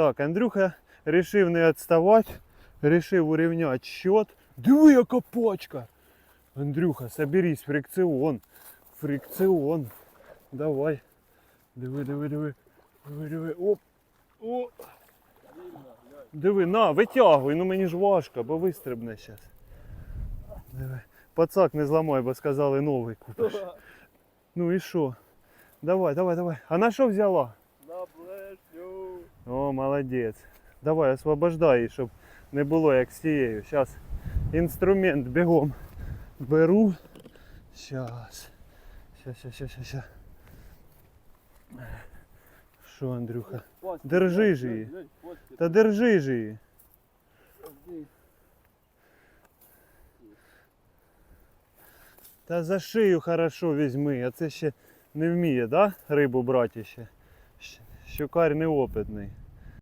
Так, Андрюха рішив не відставати, рішив урівняти счет. Диви, яка пачка! Андрюха, соберись, фрикціон. Фрикціон. Давай. Диви, диви, диви. Диви, диви. Оп. О. Диви, на, витягуй, ну мені ж важко, бо вистрибне зараз. Диви. Пацак не зламай, бо сказали новий купиш. Ну і що? Давай, давай, давай. А на що взяла? О, молодець. Давай, освобождай її, щоб не було як з тією. Зараз інструмент бігом беру. Зараз. Щас, щас, щас, щас. Що, Андрюха? Держи ж її. Та держи ж її. Та за шию хорошо візьми, а це ще не вміє, да? Рибу брати ще. Щукар неопитний.